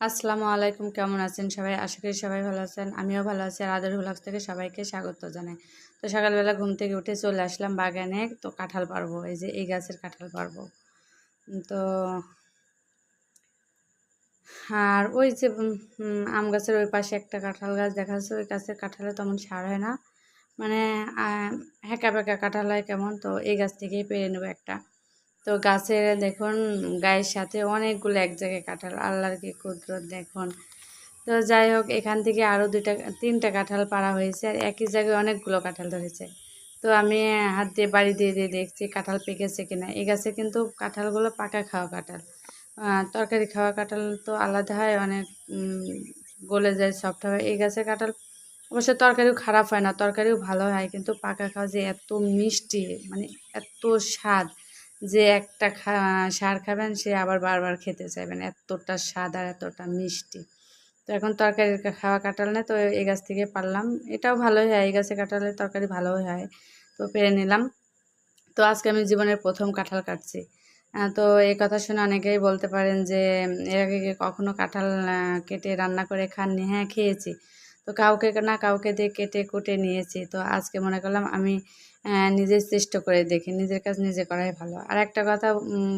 আসসালামু আলাইকুম কেমন আছেন সবাই? আশা করি সবাই ভালো আছেন। আমিও ভালো আছি আর আদর হুলাক্স থেকে সবাইকে স্বাগত জানাই। তো সকালবেলা ঘুম থেকে উঠে চলে আসলাম বাগানে তো কাঁঠাল পারব এই যে এই গাছের কাঁঠাল পারব তো আর ওই যে আম গাছের ওই পাশে একটা কাঁঠাল গাছ দেখা যাচ্ছে ওই গাছের কাঁঠালে তেমন সার হয় না। মানে আহ, হ্যাঁকা ব্যাকা কাঁঠাল হয় কেমন তো এই গাছ থেকেই পেরে নেব একটা। তো গাছের দেখুন, গায়ের সাথে অনেকগুলো এক জায়গায় কাঁঠাল। আল্লাহর কি কুদরত দেখুন। তো যাই হোক, এখান থেকে আরও দুইটা, তিনটা কাঁঠাল পাড়া হয়েছে আর একই জায়গায় অনেকগুলো কাঁঠাল ধরেছে। তো আমি হাত দিয়ে বাড়ি দিয়ে দিয়ে দেখছি কাঁঠাল পেকেছে কিনা। এই গাছে কিন্তু কাঁঠালগুলো পাকা খাওয়া কাঁঠাল। তরকারি খাওয়া কাঁঠাল তো আলাদা হয়, অনেক গলে যায়, সফট হয়। এই গাছের কাঁঠাল অবশ্য তরকারিও খারাপ হয় না, তরকারিও ভালো হয়, কিন্তু পাকা খাওয়া যে এত মিষ্টি মানে এত স্বাদ। যে একটা সার খাবেন, সে আবার বারবার খেতে চাইবেন এতটা স্বাদ আর এতটা মিষ্টি। তো এখন তরকারি খাওয়া কাঁঠাল না তো এই গাছ থেকে পারলাম। এটাও ভালোই হয়, এই গাছে কাটালে তরকারি ভালোই হয়। তো পেরে নিলাম। তো আজকে আমি জীবনের প্রথম কাঁঠাল কাটছি। তো এই কথা শুনে অনেকেই বলতে পারেন যে, এর আগে কি কখনো কাঁঠাল কেটে রান্না করে খাননি? হ্যাঁ খেয়েছি। তো কাউকে না কাউকে দিয়ে কেটে কুটে নিয়েছি। তো আজকে মনে করলাম আমি আহ, নিজে চেষ্টা করে দেখি নিজের কাজ নিজে করাই ভালো। আর একটা কথা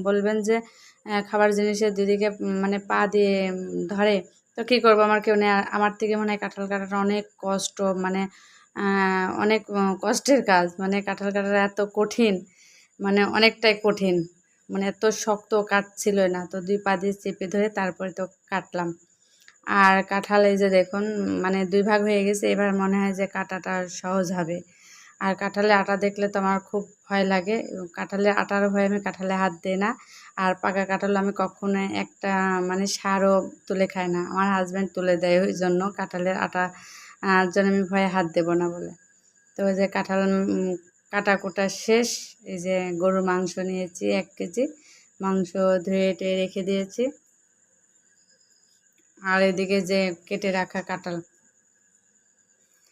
বলবেন যে খাবার জিনিসের দুদিকে মানে পা দিয়ে ধরে তো কী করব? আমার কেউ নেই। আমার থেকে মনে হয় কাঁঠাল কাটাটা অনেক কষ্ট মানে অনেক কষ্টের কাজ। মানে কাঁঠাল কাটাটা এত কঠিন মানে অনেকটাই কঠিন। মানে এত শক্ত কাটছিল না। তো দুই পা দিয়ে চেপে ধরে তারপরে তো কাটলাম। আর কাঁঠাল এই যে দেখুন মানে দুই ভাগ হয়ে গেছে, এবার মনে হয় যে কাটাটা সহজ হবে। আর কাঁঠালে আটা দেখলে তো আমার খুব ভয় লাগে কাঁঠালে আটার ভয়ে, আমি কাঁঠালে হাত দিই না। আর পাকা কাঁঠাল আমি কখনো একটা মানে সারও তুলে খাই না। আমার হাজব্যান্ড তুলে দেয় ওই জন্য কাঁঠালের আটা জন্য আমি ভয়ে হাত দেবো না বলে। তো ওই যে কাঁঠাল কাটা কোটা শেষ, এই যে গরুর মাংস নিয়েছি এক কেজি। মাংস ধুয়ে টুয়ে রেখে দিয়েছি। আর এদিকে যে কেটে রাখা কাঁঠাল।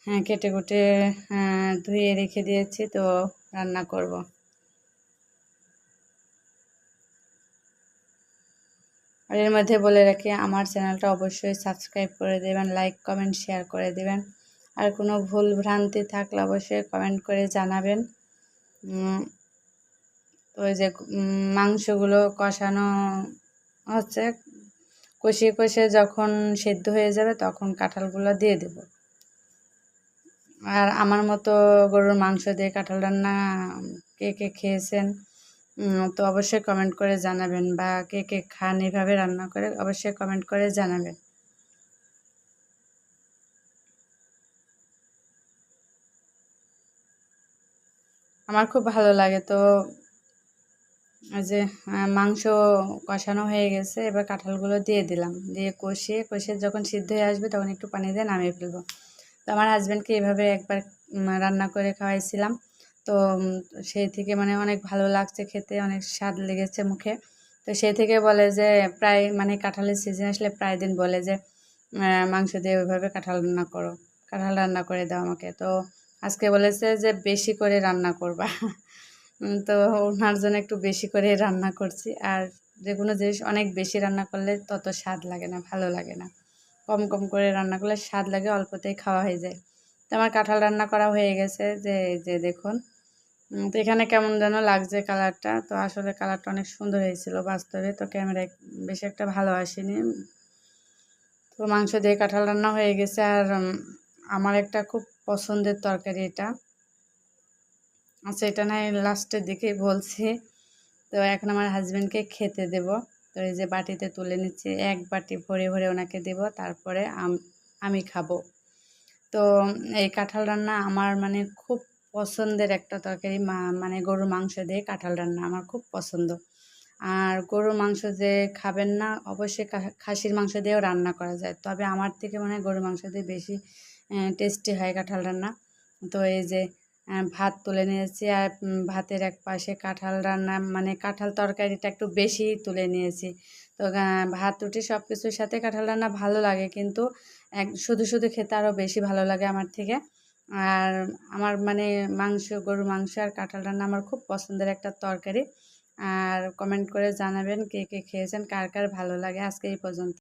হ্যাঁ কেটে কুটে হ্যাঁ, ধুয়ে রেখে দিয়েছি তো রান্না করব। আর এর মধ্যে বলে রাখি আমার চ্যানেলটা অবশ্যই সাবস্ক্রাইব করে দেবেন লাইক কমেন্ট শেয়ার করে দেবেন। আর কোনো ভুল ভ্রান্তি থাকলে অবশ্যই কমেন্ট করে জানাবেন। তো ওই যে মাংসগুলো কষানো হচ্ছে কষিয়ে কষিয়ে যখন সেদ্ধ হয়ে যাবে তখন কাঁঠালগুলো দিয়ে দেব। আর আমার মতো গরুর মাংস দিয়ে কাঁঠাল রান্না কে কে খেয়েছেন তো অবশ্যই কমেন্ট করে জানাবেন বা কে কে খান এভাবে রান্না করে অবশ্যই কমেন্ট করে জানাবেন। আমার খুব ভালো লাগে তো যে মাংস কষানো হয়ে গেছে, এবার কাঁঠালগুলো দিয়ে দিলাম। দিয়ে কষিয়ে কষিয়ে যখন সিদ্ধ হয়ে আসবে তখন একটু পানি দিয়ে নামিয়ে ফেলব। তো আমার হাজব্যান্ডকে এভাবে একবার রান্না করে খাওয়াইছিলাম। তো সেই থেকে মানে অনেক ভালো লাগছে খেতে, অনেক স্বাদ লেগেছে মুখে। তো সেই থেকে বলে যে, প্রায় মানে কাঁঠালের সিজন আসলে প্রায় দিন বলে যে মাংস দিয়ে ওইভাবে কাঁঠাল রান্না করো, কাঁঠাল রান্না করে দাও আমাকে। তো আজকে বলেছে যে, বেশি করে রান্না করবা। তো ওনার জন্য একটু বেশি করে রান্না করছি। আর যে কোনো জিনিস অনেক বেশি রান্না করলে তত স্বাদ লাগে না, ভালো লাগে না। কম কম করে রান্না করলে স্বাদ লাগে, অল্পতেই খাওয়া হয়ে যায়। তো আমার কাঁঠাল রান্না করা হয়ে গেছে যে যে দেখুন। তো এখানে কেমন যেন লাগছে কালারটা। তো আসলে কালারটা অনেক সুন্দর হয়েছিল বাস্তবে, তো ক্যামেরায় বেশি একটা ভালো আসেনি। তো মাংস দিয়ে কাঁঠাল রান্না হয়ে গেছে। আর আমার একটা খুব পছন্দের তরকারি এটা। আচ্ছা এটা না লাস্টের দিকেই বলছি। তো এখন আমার হাজব্যান্ডকে খেতে দেব। তো এই যে বাটিতে তুলে নিচ্ছি, এক বাটি ভরে ভরে ওনাকে দেব, তারপরে আমি খাব। তো এই কাঁঠাল রান্না আমার মানে খুব পছন্দের একটা তরকারি মানে গরুর মাংস দিয়ে কাঁঠাল রান্না আমার খুব পছন্দ। আর গরুর মাংস যে খাবেন না, অবশ্যই খাসির মাংস দিয়েও রান্না করা যায়। তবে আমার থেকে মনে হয় গরুর মাংস দিয়ে বেশি টেস্টি হয় কাঁঠাল রান্না। তো এই যে ভাত তুলে নিয়েছি আর ভাতের এক পাশে কাঁঠাল রান্না মানে কাঁঠাল তরকারিটা একটু বেশি তুলে নিয়েছি। তো ভাত, রুটি সব কিছুর সাথে কাঁঠাল রান্না ভালো লাগে কিন্তু এক, শুধু শুধু খেতে আরও বেশি ভালো লাগে আমার থেকে। আর আমার মানে মাংস, গরুর মাংস আর কাঁঠাল রান্না আমার খুব পছন্দের একটা তরকারি। আর কমেন্ট করে জানাবেন কে কে খেয়েছেন, কার কার ভালো লাগে আজকে এই পর্যন্ত।